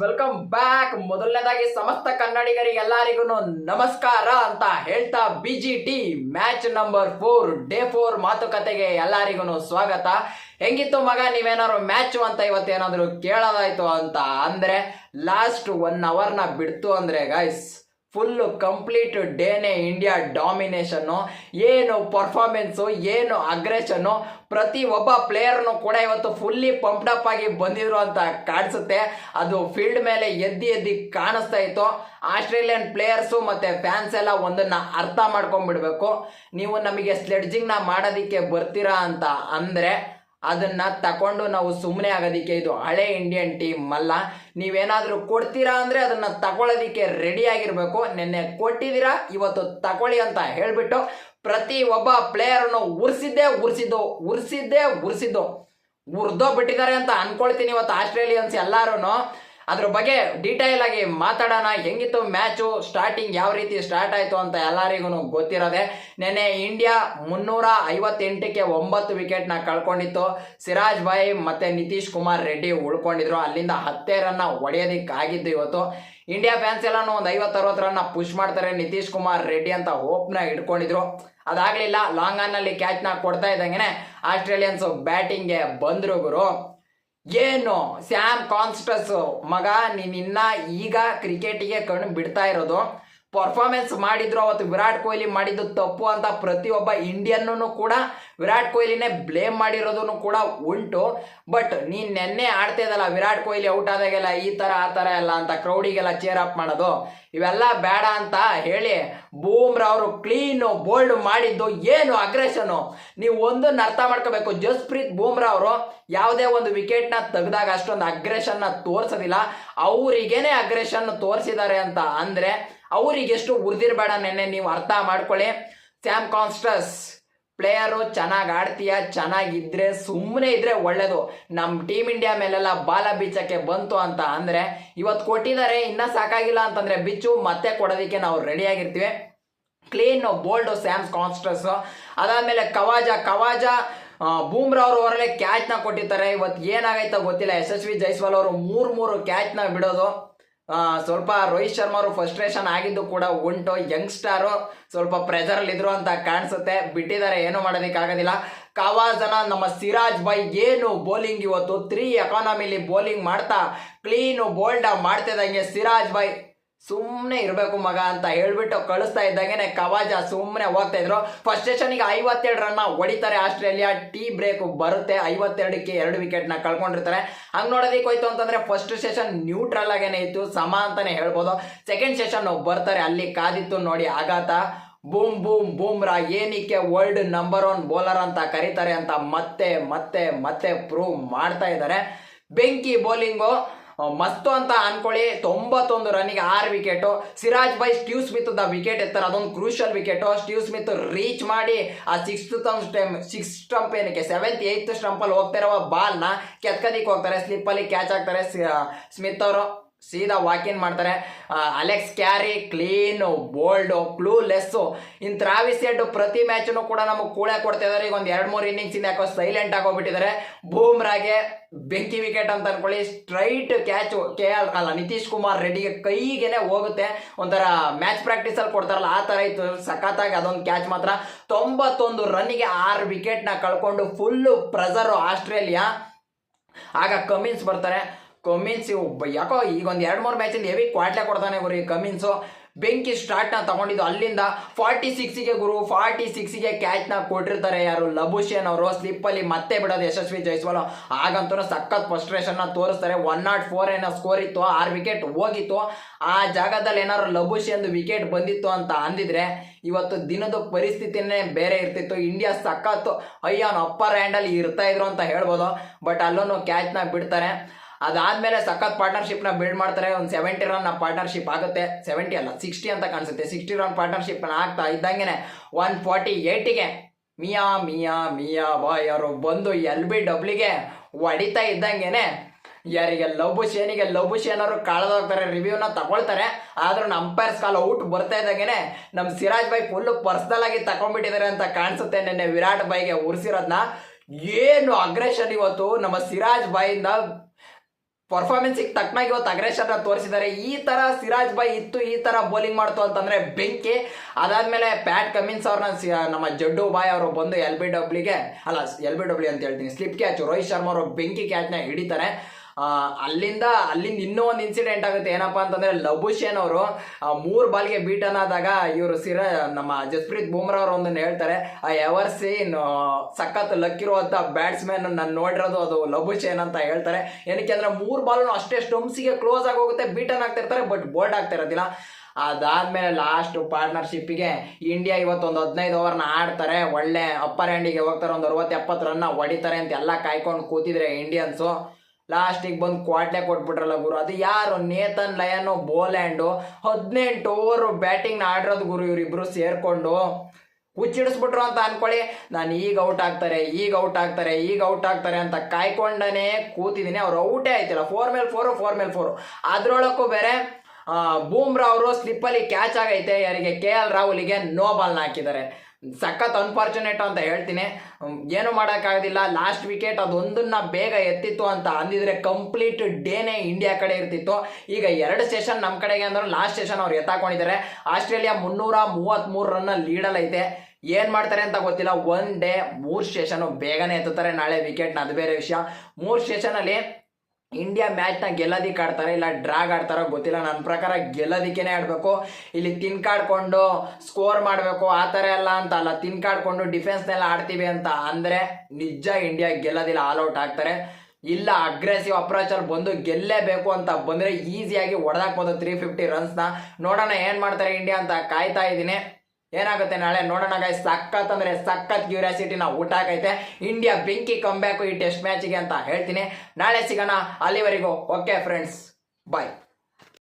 Welcome back ಮೊದಲನೇದಾಗಿ ಸಮಸ್ತ ಕನ್ನಡಿಗರಿಗೆ ಎಲ್ಲರಿಗೂ ನಮಸ್ಕಾರ ಅಂತ ಹೇಳ್ತಾ B G T match number four day four ಮಾತುಕತೆಗೆ ಎಲ್ಲರಿಗೂ ಸ್ವಾಗತ. ಹೆಂಗಿತ್ತು ಮಗ, ನೀವೇನಾದ್ರು ಮ್ಯಾಚ್ ಅಂತ ಇವತ್ತೇನಾದ್ರು ಕೇಳೋದಾಯ್ತು ಅಂತ ಅಂದ್ರೆ ಲಾಸ್ಟ್ ಒನ್ ಅವರ್ನ ಬಿಡ್ತು ಅಂದ್ರೆ ಗೈಸ್ ಫುಲ್ ಕಂಪ್ಲೀಟ್ ಡೇನೆ ಇಂಡಿಯಾ ಡಾಮಿನೇಷನ್ನು, ಏನು ಪರ್ಫಾರ್ಮೆನ್ಸು, ಏನು ಅಗ್ರೆಷನ್ನು ಪ್ರತಿ ಒಬ್ಬ ಪ್ಲೇಯರ್ನು ಕೂಡ ಇವತ್ತು ಫುಲ್ಲಿ ಪಂಪ್ಡಪ್ ಆಗಿ ಬಂದಿದ್ರು ಅಂತ ಕಾಣಿಸುತ್ತೆ. ಅದು ಫೀಲ್ಡ್ ಮೇಲೆ ಎದ್ದಿ ಎದ್ದಿ ಕಾಣಿಸ್ತಾ ಇತ್ತು. ಆಸ್ಟ್ರೇಲಿಯನ್ ಪ್ಲೇಯರ್ಸು ಮತ್ತೆ ಫ್ಯಾನ್ಸ್ ಎಲ್ಲ ಒಂದನ್ನ ಅರ್ಥ ಮಾಡ್ಕೊಂಡ್ಬಿಡ್ಬೇಕು. ನೀವು ನಮಗೆ ಸ್ಲೆಡ್ಜಿಂಗ್ನ ಮಾಡೋದಕ್ಕೆ ಬರ್ತೀರಾ ಅಂತ ಅಂದ್ರೆ ಅದನ್ನ ತಕೊಂಡು ನಾವು ಸುಮ್ಮನೆ ಆಗೋದಿಕ್ಕೆ ಇದು ಹಳೆ ಇಂಡಿಯನ್ ಟೀಮ್ ಅಲ್ಲ. ನೀವೇನಾದ್ರೂ ಕೊಡ್ತೀರಾ ಅಂದ್ರೆ ಅದನ್ನ ತಗೊಳ್ಳೋದಿಕ್ಕೆ ರೆಡಿ ಆಗಿರಬೇಕು. ನಿನ್ನೆ ಕೊಟ್ಟಿದ್ದೀರಾ, ಇವತ್ತು ತಗೊಳ್ಳಿ ಅಂತ ಹೇಳಿಬಿಟ್ಟು ಪ್ರತಿ ಒಬ್ಬ ಪ್ಲೇಯರನ್ನು ಉರ್ಸಿದ್ದೇ ಉರ್ಸಿದ್ದು ಉರ್ಸಿದ್ದೇ ಉರ್ಸಿದ್ದು. ಉರ್ದೋ ಬಿಟ್ಟಿದ್ದಾರೆ ಅಂತ ಅನ್ಕೊಳ್ತೀನಿ ಇವತ್ತು ಆಸ್ಟ್ರೇಲಿಯನ್ಸ್ ಎಲ್ಲಾರು ಅದ್ರ ಬಗ್ಗೆ ಡೀಟೇಲ್ ಆಗಿ ಮಾತಾಡೋಣ. ಹೆಂಗಿತ್ತು ಮ್ಯಾಚು ಸ್ಟಾರ್ಟಿಂಗ್ ಯಾವ ರೀತಿ ಸ್ಟಾರ್ಟ್ ಆಯ್ತು ಅಂತ ಎಲ್ಲರಿಗೂ ಗೊತ್ತಿರೋದೆ. ನೆನ್ನೆ ಇಂಡಿಯಾ ಮುನ್ನೂರ ಐವತ್ತೆಂಟಕ್ಕೆ ಒಂಬತ್ತು ವಿಕೆಟ್ನ ಕಳ್ಕೊಂಡಿತ್ತು. ಸಿರಾಜ್ ಭಾಯ್ ಮತ್ತೆ ನಿತೀಶ್ ಕುಮಾರ್ ರೆಡ್ಡಿ ಉಳ್ಕೊಂಡಿದ್ರು. ಅಲ್ಲಿಂದ ಹತ್ತೇ ರನ್ನ ಹೊಡೆಯೋದಿಕ್ಕಾಗಿದ್ದು ಇವತ್ತು. ಇಂಡಿಯಾ ಫ್ಯಾನ್ಸ್ ಎಲ್ಲಾನು ಒಂದು ಐವತ್ತು ಅರವತ್ತು ರನ್ನ ಪುಷ್ ಮಾಡ್ತಾರೆ. ನಿತೀಶ್ ಕುಮಾರ್ ರೆಡ್ಡಿ ಅಂತ ಹೋಪ್ನ ಇಟ್ಕೊಂಡಿದ್ರು. ಅದಾಗ್ಲಿಲ್ಲ ಲಾಂಗ್ ಆನ್ನಲ್ಲಿ ಕ್ಯಾಚ್ನ ಕೊಡ್ತಾ ಇದ್ದಂಗೆ ಆಸ್ಟ್ರೇಲಿಯನ್ಸ್ ಬ್ಯಾಟಿಂಗ್ಗೆ ಬಂದ್ರು ಗುರು. ಏನು? ಸ್ಯಾಮ್ ಕಾನ್ಸ್ಟಸ್ ಮಗ ನೀನಿನ್ನ ಈಗ ಕ್ರಿಕೆಟಿಗೆ ಕಣ್ಣು ಬಿಡ್ತಾ ಇರೋದು. ಪರ್ಫಾರ್ಮೆನ್ಸ್ ಮಾಡಿದ್ರು, ಅವತ್ತು ವಿರಾಟ್ ಕೊಹ್ಲಿ ಮಾಡಿದ್ದು ತಪ್ಪು ಅಂತ ಪ್ರತಿಯೊಬ್ಬ ಇಂಡಿಯನ್ನೂ ಕೂಡ ವಿರಾಟ್ ಕೊಹ್ಲಿನೇ ಬ್ಲೇಮ್ ಮಾಡಿರೋದನ್ನು ಕೂಡ ಉಂಟು. ಬಟ್ ನೀನ್ ನೆನ್ನೆ ಆಡ್ತಾ ಇದ್ದಲ್ಲ, ವಿರಾಟ್ ಕೊಹ್ಲಿ ಔಟ್ ಆದಾಗೆಲ್ಲ ಈ ತರ, ಆ ತರ ಎಲ್ಲ ಅಂತ ಕ್ರೌಡಿಗೆಲ್ಲ ಚೇರ್ ಅಪ್ ಮಾಡೋದು. ಇವೆಲ್ಲ ಬೇಡ ಅಂತ ಹೇಳಿ ಬೂಮ್ರಾ ಅವರು ಕ್ಲೀನು ಬೋಲ್ಡ್ ಮಾಡಿದ್ದು ಏನು ಅಗ್ರೆಷನು ನೀವು ಒಂದನ್ನು ಅರ್ಥ ಮಾಡ್ಕೋಬೇಕು. ಜಸ್ಪ್ರೀತ್ ಬೂಮ್ರಾ ಅವರು ಯಾವುದೇ ಒಂದು ವಿಕೆಟ್ನ ತೆಗೆದಾಗ ಅಷ್ಟೊಂದು ಅಗ್ರೆಷನ್ನ ತೋರಿಸೋದಿಲ್ಲ. ಅವರಿಗೇನೆ ಅಗ್ರೆಷನ್ ತೋರಿಸಿದ್ದಾರೆ ಅಂತ ಅಂದ್ರೆ ಅವ್ರಿಗೆ ಎಷ್ಟು ಉರ್ದಿರ್ಬೇಡ ನೆನ್ನೆ ನೀವು ಅರ್ಥ ಮಾಡ್ಕೊಳ್ಳಿ. ಸ್ಯಾಮ್ ಕಾನ್ಸ್ಟಸ್, ಪ್ಲೇಯರು ಚೆನ್ನಾಗಿ ಆಡ್ತೀಯ, ಚೆನ್ನಾಗಿದ್ರೆ ಸುಮ್ಮನೆ ಇದ್ರೆ ಒಳ್ಳೇದು. ನಮ್ಮ ಟೀಮ್ ಇಂಡಿಯಾ ಮೇಲೆಲ್ಲ ಬಾಲ ಬೀಚಕ್ಕೆ ಬಂತು ಅಂತ ಅಂದರೆ ಇವತ್ತು ಕೊಟ್ಟಿದ್ದಾರೆ, ಇನ್ನೂ ಸಾಕಾಗಿಲ್ಲ ಅಂತಂದರೆ ಬಿಚ್ಚು, ಮತ್ತೆ ಕೊಡೋದಕ್ಕೆ ನಾವು ರೆಡಿಯಾಗಿರ್ತೀವಿ ಕ್ಲೀನು ಬೋಲ್ಡು ಸ್ಯಾಮ್ಸ್ ಕಾನ್ಸ್ಟಸ್. ಅದಾದಮೇಲೆ ಕವಾಜ ಕವಾಜ ಬೂಮ್ರಾ ಅವರು ಅವರಲ್ಲೇ ಕ್ಯಾಚ್ನ ಕೊಟ್ಟಿರ್ತಾರೆ. ಇವತ್ತು ಏನಾಗೈತೋ ಗೊತ್ತಿಲ್ಲ. ಯಶಸ್ವಿ ಜೈಸ್ವಾಲ್ ಅವರು ಮೂರು ಮೂರು ಕ್ಯಾಚ್ನ ಬಿಡೋದು. ಸ್ವಲ್ಪ ರೋಹಿತ್ ಶರ್ಮಾ ಅವರು ಫ್ರಸ್ಟ್ರೇಷನ್ ಆಗಿದ್ದು ಕೂಡ ಉಂಟು ಯಂಗ್ಸ್ಟಾರು ಸ್ವಲ್ಪ ಇದ್ರು ಅಂತ ಕಾಣಿಸುತ್ತೆ. ಬಿಟ್ಟಿದ್ದಾರೆ, ಏನು ಮಾಡೋದಕ್ಕಾಗೋದಿಲ್ಲ ಕವಾಜನ ನಮ್ಮ ಸಿರಾಜ್ ಬಾಯ್ ಏನು ಬೌಲಿಂಗ್ ಇವತ್ತು? ತ್ರೀ ಎಕಾನಮಿಲಿ ಬೌಲಿಂಗ್ ಮಾಡ್ತಾ ಕ್ಲೀನು ಬೋಲ್ಡ ಮಾಡ್ತಿದ್ದಂಗೆ ಸಿರಾಜ್ ಬೈ ಸುಮ್ಮನೆ ಇರಬೇಕು ಮಗ ಅಂತ ಹೇಳ್ಬಿಟ್ಟು ಕಳಿಸ್ತಾ ಇದ್ದಂಗೆ ಕವಾಜ ಸುಮ್ಮನೆ ಹೋಗ್ತಾ ಇದ್ರು ಫಸ್ಟ್ ಸ್ಟೇಷನ್ಗೆ ಐವತ್ತೆರಡು ರನ್ನ ಹೊಡಿತಾರೆ ಆಸ್ಟ್ರೇಲಿಯಾ. ಟೀ ಬ್ರೇಕ್ ಬರುತ್ತೆ. ಐವತ್ತೆರಡಕ್ಕೆ ಎರಡು ವಿಕೆಟ್ನ ಕಳ್ಕೊಂಡಿರ್ತಾರೆ. ಹಂಗ್ ನೋಡೋದಕ್ಕೆ ಹೋಯ್ತು ಅಂತಂದ್ರೆ ಫಸ್ಟ್ ಸೆಷನ್ ನ್ಯೂಟ್ರಲ್ ಆಗೇನೆ ಇತ್ತು. ಸಮ ಅಂತಾನೆ ಹೇಳ್ಬೋದು. ಸೆಕೆಂಡ್ ಸೆಷನ್ ಬರ್ತಾರೆ. ಅಲ್ಲಿ ಕಾದಿತ್ತು ನೋಡಿ ಆಘಾತ. ಬೂಮ್ ಬೂಮ್, ಬೂಮ್ರಾ ಏನಕ್ಕೆ ವರ್ಲ್ಡ್ ನಂಬರ್ ಒನ್ ಬೌಲರ್ ಅಂತ ಕರೀತಾರೆ ಅಂತ ಮತ್ತೆ ಮತ್ತೆ ಮತ್ತೆ ಪ್ರೂವ್ ಮಾಡ್ತಾ ಇದ್ದಾರೆ. ಬೆಂಕಿ ಬೌಲಿಂಗು ಮಸ್ತು ಅಂತ ಅನ್ಕೊಳ್ಳಿ. ತೊಂಬತ್ತೊಂದು ರನ್ನಿಗೆ ಆರು wicket Siraj by Steve Smith the wicket ಎತ್ತಾರೆ. ಅದೊಂದು crucial wicket Steve Smith reach ಮಾಡಿ ಆ ಸಿಕ್ಸ್ತ್ ಸ್ಟೆಮ್ ಸಿಕ್ಸ್ ಸ್ಟಂಪ್ ಏನಕ್ಕೆ? ಸೆವೆಂತ್ ಏಯ್ತ್ ಸ್ಟಂಪಲ್ಲಿ ಹೋಗ್ತಾ ಇರೋ ಬಾಲ್ನ ಕೆತ್ಕದಿಕ್ಕೆ ಹೋಗ್ತಾರೆ. ಸ್ಲಿಪ್ಪಲ್ಲಿ ಕ್ಯಾಚ್ ಆಗ್ತಾರೆ ಸ್ಮಿತ್ ಅವರು. ಸೀದಾ ವಾಕಿನ್ ಮಾಡ್ತಾರೆ. Alex Carey clean bowled clueless in Travis Head ಪ್ರತಿ ಮ್ಯಾಚನ್ನು ಕೂಡ ನಮಗೆ ಕೂಳೆ ಕೊಡ್ತಾ ಇದಾರೆ. ಈಗ ಒಂದು ಎರಡು ಮೂರು ಇನ್ನಿಂಗ್ಸ್ ಇಂದ ಯಾಕೋ ಸೈಲೆಂಟ್ ಆಗೋಗ್ಬಿಟ್ಟಿದ್ದಾರೆ ಬೂಮ್ರಾಗೆ ಬೆಂಕಿ ವಿಕೆಟ್ ಅಂತ ಅನ್ಕೊಳ್ಳಿ. ಸ್ಟ್ರೈಟ್ ಕ್ಯಾಚ್ ಕೆ ಎಲ್ ಅಲ್ಲ, ನಿತೀಶ್ ಕುಮಾರ್ ರೆಡ್ಡಿಗೆ ಕೈಗೆನೆ ಹೋಗುತ್ತೆ. ಒಂಥರ ಮ್ಯಾಚ್ ಪ್ರಾಕ್ಟೀಸ್ ಅಲ್ಲಿ ಕೊಡ್ತಾರಲ್ಲ, ಆ ತರ ಇತ್ತು. ಸಖತ್ತಾಗಿ ಅದೊಂದು ಕ್ಯಾಚ್ ಮಾತ್ರ. ತೊಂಬತ್ತೊಂದು ರನ್ನಿಗೆ ಆರು ವಿಕೆಟ್ನ ಕಳ್ಕೊಂಡು ಫುಲ್ಲು ಪ್ರೆಸರು ಆಸ್ಟ್ರೇಲಿಯಾ. ಆಗ ಕಮಿನ್ಸ್ ಬರ್ತಾರೆ. ಕಮಿನ್ಸ್ ಯಾಕೋ ಈಗ ಒಂದು ಎರಡು ಮೂರು ಮ್ಯಾಚಲ್ಲಿ ಹೆವಿ ಕ್ವಾಟ್ಲೆ ಕೊಡ್ತಾನೆ ಗುರು ಕಮಿನ್ಸು ಬೆಂಕಿ ಸ್ಟಾರ್ಟ್ನ ತಗೊಂಡಿದ್ದು ಅಲ್ಲಿಂದ ಫಾರ್ಟಿ ಸಿಕ್ಸಿಗೆ ಗುರು ಫಾರ್ಟಿ ಸಿಕ್ಸಿಗೆ ಕ್ಯಾಚ್ನ ಕೊಟ್ಟಿರ್ತಾರೆ ಯಾರು? ಲಬುಶೇನ್ ಅವರು ಸ್ಲಿಪ್ಪಲ್ಲಿ ಮತ್ತೆ ಬಿಡೋದು ಯಶಸ್ವಿ ಜೈಸ್ವಾಲ್. ಆಗಂತೂ ಸಖತ್ ಫಸ್ಟ್ರೇಷನ್ನ ತೋರಿಸ್ತಾರೆ. ಒನ್ ನಾಟ್ ಫೋರ್ ಏನೋ ಸ್ಕೋರ್ ಇತ್ತು, ಆರು ವಿಕೆಟ್ ಹೋಗಿತ್ತು. ಆ ಜಾಗದಲ್ಲಿ ಏನಾದ್ರು ಲಬುಷೇನ್ದು ವಿಕೆಟ್ ಬಂದಿತ್ತು ಅಂತ ಅಂದಿದ್ರೆ ಇವತ್ತು ದಿನದ ಪರಿಸ್ಥಿತಿನೇ ಬೇರೆ ಇರ್ತಿತ್ತು. ಇಂಡಿಯಾ ಸಖತ್ತು ಅಯ್ಯೋ ಅಪ್ಪರ್ ಹ್ಯಾಂಡಲ್ಲಿ ಇರ್ತಾ ಇದ್ರು ಅಂತ ಹೇಳ್ಬೋದು. ಬಟ್ ಅಲ್ಲೂ ಕ್ಯಾಚ್ನ ಬಿಡ್ತಾರೆ. ಅದಾದ್ಮೇಲೆ ಸಖತ್ನ ಬಿಲ್ಡ್ ಮಾಡ್ತಾರೆ. ಒಂದು ಸೆವೆಂಟಿ ರನ್ ಪಾರ್ಟ್ನರ್ಶಿಪ್ ಆಗುತ್ತೆ. ಸೆವೆಂಟಿ ಅಲ್ಲ ಸಿಕ್ಸ್ಟಿ ಅಂತ ಕಾಣಿಸುತ್ತೆ. ಸಿಕ್ಸ್ಟಿ ರನ್ ಪಾರ್ಟ್ನರ್ಶಿಪ್ನ ಆಗ್ತಾ ಇದ್ದಂಗೆ ಒನ್ ಫಾರ್ಟಿ ಏಯ್ಟಿಗೆ ಮಿಯಾ ಮಿಯಾ ಮಿಯಾ ಬಾಯ್ ಅವರು ಬಂದು ಎಲ್ ಬಿ ಡಬ್ಲಿಗೆ ಹೊಡಿತಾ ಇದ್ದಂಗೆನೆ ಯಾರಿಗೆ ಲವ್ ಶೇನಿಗೆ ಲವ್ ಶೇನ್ ಅವರು ಕಳೆದೋಗ್ತಾರೆ ರಿವ್ಯೂನ ತಗೊಳ್ತಾರೆ. ಆದ್ರೂ ಅಂಪೈರ್ಸ್ ಕಾಲ್ ಔಟ್ ಬರ್ತಾ ಇದ್ದಂಗೆನೆ ನಮ್ಮ ಸಿರಾಜ್ ಬಾಯ್ ಫುಲ್ ಪರ್ಸನಲ್ ಆಗಿ ತಗೊಂಡ್ಬಿಟ್ಟಿದ್ದಾರೆ ಅಂತ ಕಾಣಿಸುತ್ತೆ ನಿನ್ನೆ ವಿರಾಟ್ ಬಾಯ್ಗೆ ಉರ್ಸಿರೋದನ್ನ ಏನು ಅಗ್ರೆಷನ್ ಇವತ್ತು? ನಮ್ಮ ಸಿರಾಜ್ ಬಾಯಿಂದ ಪರ್ಫಾರ್ಮೆನ್ಸಿಗೆ ತಕ್ಕನಾಗಿ ಇವತ್ತು ಅಗ್ರೆಷನ್ ತೋರಿಸಿದ್ದಾರೆ ಈ ತರ ಸಿರಾಜ್ ಬಾಯ್ ಇತ್ತು ಈ ತರ ಬೌಲಿಂಗ್ ಮಾಡ್ತು ಅಂತಂದ್ರೆ ಬೆಂಕಿ. ಅದಾದ್ಮೇಲೆ ಪ್ಯಾಟ್ ಕಮಿನ್ಸ್ ಅವ್ರನ್ನ ನಮ್ಮ ಜಡ್ಡು ಬಾಯ್ ಅವರು ಬಂದು ಎಲ್ ಬಿ ಡಬ್ಲ್ಯೂಗೆ ಅಲ್ಲ ಎಲ್ ಬಿ ಡಬ್ಲ್ಯೂ ಅಂತ ಹೇಳ್ತೀನಿ. ಸ್ಲಿಪ್ ಕ್ಯಾಚ್ ರೋಹಿತ್ ಶರ್ಮಾ ಅವರು ಬೆಂಕಿ ಕ್ಯಾಚ್ನ ಹಿಡಿತಾರೆ. ಆ, ಅಲ್ಲಿಂದ ಅಲ್ಲಿಂದ ಇನ್ನೂ ಒಂದು ಇನ್ಸಿಡೆಂಟ್ ಆಗುತ್ತೆ. ಏನಪ್ಪಾ ಅಂತಂದ್ರೆ ಲಭುಶೇನ್ ಅವರು ಮೂರು ಬಾಲ್ಗೆ ಬೀಟನ್ ಆದಾಗ ಇವರು ಸಿರ, ನಮ್ಮ ಜಸ್ಪ್ರೀತ್ ಬೂಮ್ರಾ ಅವರು ಒಂದನ್ನು ಹೇಳ್ತಾರೆ ಐ ಎವರ್ ಸೀನ್ ಸಖತ್ ಲಕ್ಕಿರುವಂಥ ಬ್ಯಾಟ್ಸ್ಮನ್ ನಾನು ನೋಡಿರೋದು ಅದು ಲಭುಶೇನ್ ಅಂತ ಹೇಳ್ತಾರೆ. ಏನಕ್ಕೆ ಅಂದ್ರೆ ಮೂರು ಬಾಲ್ನು ಅಷ್ಟೇ ಸ್ಟಂಪ್ಸಿಗೆ ಕ್ಲೋಸ್ ಆಗಿ ಹೋಗುತ್ತೆ ಬೀಟನ್ ಆಗ್ತಿರ್ತಾರೆ ಬಟ್ ಬೋಲ್ಡ್ ಆಗ್ತಾ ಇರೋದಿಲ್ಲ. ಅದಾದ್ಮೇಲೆ ಲಾಸ್ಟ್ ಪಾರ್ಟ್ನರ್ಶಿಪ್ಪಿಗೆ ಇಂಡಿಯಾ ಇವತ್ತೊಂದು ಹದಿನೈದು ಓವರ್ನ ಆಡ್ತಾರೆ. ಒಳ್ಳೆ ಅಪ್ಪರ್ ಹ್ಯಾಂಡಿಗೆ ಹೋಗ್ತಾರೆ, ಒಂದು ಅರವತ್ತು ಎಪ್ಪತ್ತು ರನ್ನ ಹೊಡಿತಾರೆ ಅಂತ ಎಲ್ಲ ಕಾಯ್ಕೊಂಡು ಕೂತಿದ್ರೆ ಇಂಡಿಯನ್ಸು ಲಾಸ್ಟಿಗೆ ಬಂದು ಕ್ವಾಟ್ಲೆ ಕೊಟ್ಬಿಟ್ರಲ್ಲ ಗುರು. ಅದು ಯಾರು? ನೇತನ್, ಲಯನು, ಬೋಲ್ಯಾಂಡು. ಹದಿನೆಂಟು ಓವರ್ ಬ್ಯಾಟಿಂಗ್ನ ಆಡಿರೋದು ಗುರು ಇವರಿಬ್ರು ಸೇರ್ಕೊಂಡು. ಹುಚ್ಚಿಡಿಸ್ಬಿಟ್ರು ಅಂತ ಅನ್ಕೊಳ್ಳಿ. ನಾನು ಈಗ ಔಟ್ ಆಗ್ತಾರೆ, ಈಗ ಔಟ್ ಆಗ್ತಾರೆ, ಈಗ ಔಟ್ ಆಗ್ತಾರೆ ಅಂತ ಕಾಯ್ಕೊಂಡೇ ಕೂತಿದ್ದೀನಿ. ಅವ್ರು ಔಟೇ ಆಯ್ತಿಲ್ಲ. ಫೋರ್ ಮೇಲೆ ಫೋರು ಫೋರ್ ಮೇಲೆ ಫೋರು ಅದ್ರೊಳಕ್ಕೂ ಬೇರೆ ಬೂಮ್ರಾ ಅವರು ಸ್ಲಿಪ್ಪಲ್ಲಿ ಕ್ಯಾಚ್ ಆಗೈತೆ. ಯಾರಿಗೆ ಕೆ ಎಲ್ ರಾಹುಲಿಗೆ ನೋ ಬಾಲ್ನ ಹಾಕಿದ್ದಾರೆ. ಸಖತ್ ಅನ್ಫಾರ್ಚುನೇಟ್ ಅಂತ ಹೇಳ್ತೀನಿ. ಏನು ಮಾಡೋಕ್ಕಾಗೋದಿಲ್ಲ. ಲಾಸ್ಟ್ ವಿಕೆಟ್ ಅದೊಂದನ್ನ ಬೇಗ ಎತ್ತಿತ್ತು ಅಂತ ಅಂದಿದ್ರೆ ಕಂಪ್ಲೀಟ್ ಡೇನೇ ಇಂಡಿಯಾ ಕಡೆ ಇರ್ತಿತ್ತು. ಈಗ ಎರಡು ಸೆಷನ್ ನಮ್ಮ ಕಡೆಗೆ ಅಂದ್ರೆ ಲಾಸ್ಟ್ ಸೆಷನ್ ಅವ್ರು ಎತ್ತಾಕೊಂಡಿದ್ದಾರೆ. ಆಸ್ಟ್ರೇಲಿಯಾ ಮುನ್ನೂರ ಮೂವತ್ತ್ಮೂರು ರನ್ನ ಲೀಡಲ್ ಏನು ಮಾಡ್ತಾರೆ ಅಂತ ಗೊತ್ತಿಲ್ಲ. ಒನ್ ಡೇ ಮೂರು ಸ್ಟೇಷನು ಬೇಗನೆ ಎತ್ತುತ್ತಾರೆ. ನಾಳೆ ವಿಕೆಟ್ನ ಅದು ಬೇರೆ ವಿಷಯ. ಮೂರು ಸ್ಟೇಷನ್ ಅಲ್ಲಿ ಇಂಡಿಯಾ ಮ್ಯಾಚ್ನ ಗೆಲ್ಲೋದಿಕ್ಕೆ ಆಡ್ತಾರೆ ಇಲ್ಲ ಡ್ರಾಗ್ ಆಡ್ತಾರೋ ಗೊತ್ತಿಲ್ಲ. ನನ್ನ ಪ್ರಕಾರ ಗೆಲ್ಲೋದಿಕ್ಕೇನೆ ಆಡಬೇಕು. ಇಲ್ಲಿ ತಿನ್ಕಾಡ್ಕೊಂಡು ಸ್ಕೋರ್ ಮಾಡಬೇಕು. ಆ ಥರ ಎಲ್ಲ ಅಂತ ಅಲ್ಲ. ತಿನ್ಕಾಡ್ಕೊಂಡು ಡಿಫೆನ್ಸ್ನೆಲ್ಲ ಆಡ್ತೀವಿ ಅಂತ ಅಂದರೆ ನಿಜ ಇಂಡಿಯಾ ಗೆಲ್ಲೋದಿಲ್ಲ. ಆಲ್ ಔಟ್ ಆಗ್ತಾರೆ. ಇಲ್ಲ ಅಗ್ರೆಸಿವ್ ಅಪ್ರೋಚಲ್ಲಿ ಬಂದು ಗೆಲ್ಲೇಬೇಕು ಅಂತ ಬಂದರೆ ಈಸಿಯಾಗಿ ಹೊಡೆದಾಕ್ಬೋದು ತ್ರೀ ಫಿಫ್ಟಿ ರನ್ಸ್ನ ನೋಡೋಣ ಏನು ಮಾಡ್ತಾರೆ ಇಂಡಿಯಾ ಅಂತ ಕಾಯ್ತಾ ಇದ್ದೀನಿ. ಏನಾಗುತ್ತೆ ನಾಳೆ? ನೋಡೋಣ ಗಾಯ್ಸ್ ಸಖತ್ ಅಂದ್ರೆ ಸಖತ್ ಕ್ಯೂರಿಯಾಸಿಟಿ ನಾವು ಊಟ ಆಗೈತೆ. ಇಂಡಿಯಾ ಬೆಂಕಿ ಕಮ್ ಬ್ಯಾಕು ಈ ಟೆಸ್ಟ್ ಮ್ಯಾಚಿಗೆ ಅಂತ ಹೇಳ್ತೀನಿ. ನಾಳೆ ಸಿಗೋಣ ಅಲ್ಲಿವರೆಗೂ. Okay friends bye